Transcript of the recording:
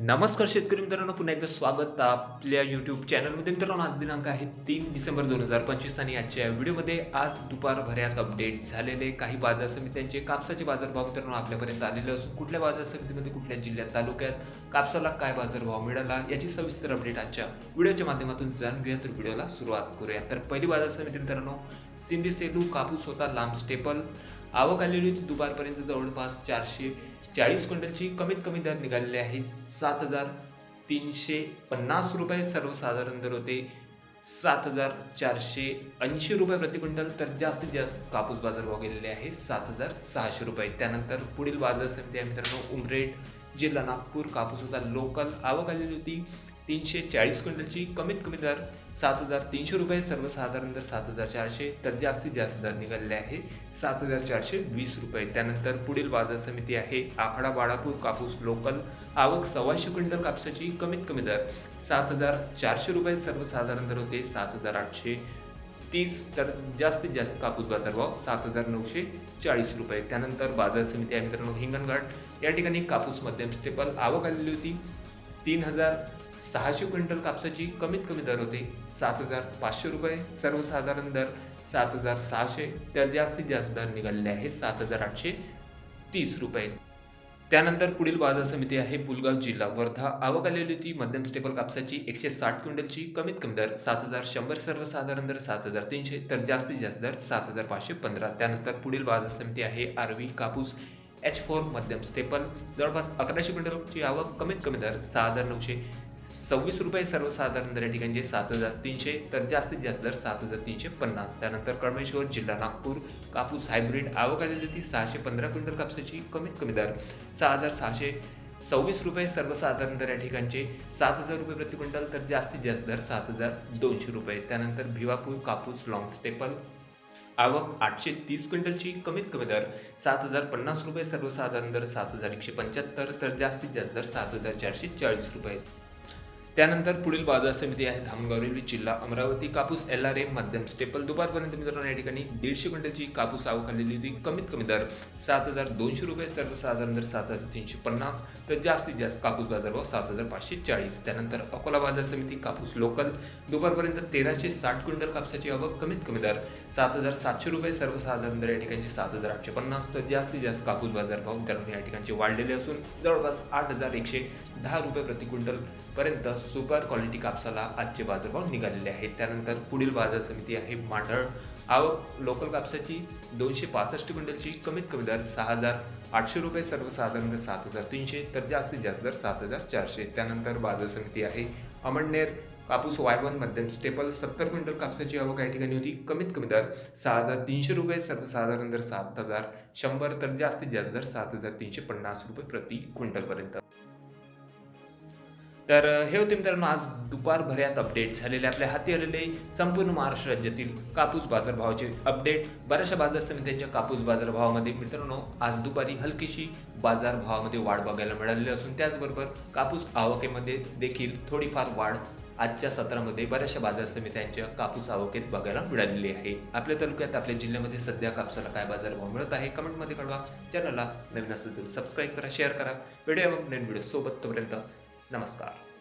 नमस्कार शेतकरी मित्रांनो पुन्हा एकदा स्वागत आपल्या यूट्यूब चॅनलमध्ये मित्रांनो आज दिनांक आहे तीन डिसेंबर दोन हजार पंचवीस आणि आजच्या व्हिडिओमध्ये आज दुपारभऱ्यात अपडेट झालेले काही बाजार समित्यांचे कापसाचे बाजारभाव मित्रांनो आपल्यापर्यंत आलेले असून कुठल्या बाजार समितीमध्ये कुठल्या जिल्ह्यात तालुक्यात कापसाला काय बाजारभाव मिळाला याची सविस्तर अपडेट आजच्या व्हिडिओच्या माध्यमातून जाणून घेऊया. तर व्हिडिओला सुरुवात करूया. तर पहिली बाजार समिती मित्रांनो सिंधी सेलू कापूस होता लांब स्टेपल आवक आलेली होती दुपारपर्यंत जवळपास चारशे चाळीस क्विंटलची. कमीत कमी दर निघालेले आहेत सात हजार तीनशे पन्नास रुपये. सर्वसाधारण दर होते सात हजार चारशे ऐंशी रुपये प्रति क्विंटल. तर जास्तीत जास्त कापूस बाजारभाव गेलेले आहे सात हजार सहाशे रुपये. त्यानंतर पुढील बाजार समिती आहे मित्रांनो उमरेड जिल्हा नागपूर. कापूस होता लोकल. आवक आलेली होती तीनशे चाळीस क्विंटलची कमीत कमी दर सात हजार तीनशे रुपये सर्वसाधारण दर सात हजार चारशे. तर जास्तीत जास्त दर निघालेले आहे सात हजार चारशे वीस रुपये. त्यानंतर पुढील बाजार समिती आहे आखाडा बाळापूर कापूस लोकल. आवक सव्वाशे क्विंटल कापसाची कमीत कमी दर सात हजार चारशे रुपये सर्वसाधारण दर होते सात हजार आठशे तीस. तर जास्तीत जास्त कापूस बाजारभाव सात हजार नऊशे चाळीस रुपये. त्यानंतर बाजार समिती आहे मित्रांनो हिंगणघाट. या ठिकाणी कापूस मध्यम स्टेपल आवक आलेली होती तीन हजार सहाशे क्विंटल कापसाची कमीत कमी दर होते. सात हजार पाचशे रुपये. सर्वसाधारण दर सात हजार सहाशे. तर जास्तीत जास्त दर निघालेले आहे सात हजार आठशे तीस रुपये. त्यानंतर पुढील बाजार समिती आहे पुलगाव जिल्हा. वर्धा आवक आलेली होती. मध्यम स्टेपल कापसाची एकशे साठ क्विंटलची कमीत कमी दर सात हजार शंभर. सर्वसाधारण दर सात हजार तीनशे. तर जास्तीत जास्त दर सात हजार पाचशे पंधरा. त्यानंतर पुढील बाजार समिती आहे आरवी कापूस. एच फोर मध्यम स्टेपल जवळपास अकराशे क्विंटलची आवक कमीत कमी दर सहा हजार नऊशे. सव्वीस रुपये सर्वसाधारण दर या ठिकाणचे सात हजार तीनशे तर जास्तीत जास्त दर सात हजार तीनशे पन्नास. त्यानंतर कळमेश्वर जिल्हा नागपूर कापूस हायब्रिड आवक आलेली होती सहाशे पंधरा क्विंटल कापसाची कमीत कमी दर. सहा हजार सहाशे सव्वीस रुपये सर्वसाधारण दर या ठिकाणचे सात हजार रुपये प्रति क्विंटल तर जास्तीत जास्त दर सात हजार दोनशे रुपये. त्यानंतर भिवापूर कापूस लॉंग स्टेपल आवक आठशे तीस क्विंटलची कमीत कमी दर. सात हजार पन्नास रुपये सर्वसाधारण दर सात हजार एकशे पंच्याहत्तर तर जास्तीत जास्त दर सात हजार चारशे चाळीस रुपये. त्यानंतर पुढील बाजार समिती आहे धामगावरेली जिल्हा अमरावती कापूस एल आर एम मध्यम स्टेपल. दुपारपर्यंत मित्रांनो या ठिकाणी दीडशे क्विंटलची कापूस आवक आलेली होती कमीत कमी दर सात हजार दोनशे रुपये सर्वसाधारण दर सात हजार तीनशे पन्नास तर जास्तीत जास्त कापूस बाजारभाव सात हजार पाचशे चाळीस. त्यानंतर अकोला बाजार समिती कापूस लोकल. दुपारपर्यंत तेराशे साठ क्विंटल कापसाची आवक कमीत कमी दर सात हजार सातशे रुपये सर्वसाधारण दर या ठिकाणचे सात हजार आठशे पन्नास तर जास्तीत जास्त कापूस बाजारभाव मित्रांनो या ठिकाणचे वाढलेले असून जवळपास आठ हजार एकशे दहा रुपये प्रति क्विंटल पर्यंत सुपर क्वालिटी कापसाला आजचे बाजारभाव निघालेले आहेत. त्यानंतर पुढील बाजार समिती आहे मांढळ आवक लोकल कापसाची दोनशे पासष्ट क्विंटलची कमीत कमी दर सहा हजार आठशे रुपये सर्वसाधारण सात हजार तीनशे तर जास्तीत जास्त दर सात हजार चारशे. त्यानंतर बाजार समिती आहे अमळनेर. कापूस वाय वन मध्यम स्टेपल सत्तर क्विंटल कापसाची आवक या ठिकाणी होती. कमीत कमी दर सहा हजार तीनशे रुपये सर्वसाधारण दर सात हजार शंभर तर जास्तीत जास्त दर सात हजार तीनशे पन्नास रुपये प्रति क्विंटलपर्यंत. तर हे होते मित्रांनो आज दुपारभऱ्यात अपडेट झालेले आपल्या हाती आलेले संपूर्ण महाराष्ट्र राज्यातील कापूस बाजारभावाचे अपडेट बऱ्याचशा बाजार समित्यांच्या कापूस बाजारभावामध्ये मित्रांनो आज दुपारी हलकीशी बाजारभावामध्ये वाढ बघायला मिळालेली असून त्याचबरोबर कापूस आवकेमध्ये देखील थोडीफार वाढ आजच्या सत्रामध्ये बऱ्याचशा बाजार समित्यांच्या कापूस आवकेत बघायला मिळालेली आहे. आपल्या तालुक्यात आपल्या जिल्ह्यामध्ये सध्या कापसाला काय बाजारभाव मिळत आहे कमेंटमध्ये कळवा. चॅनलला नवीन असेल तर सबस्क्राईब करा शेअर करा. व्हिडिओ मग नवीन व्हिडिओ सोबत. तोपर्यंत नमस्कार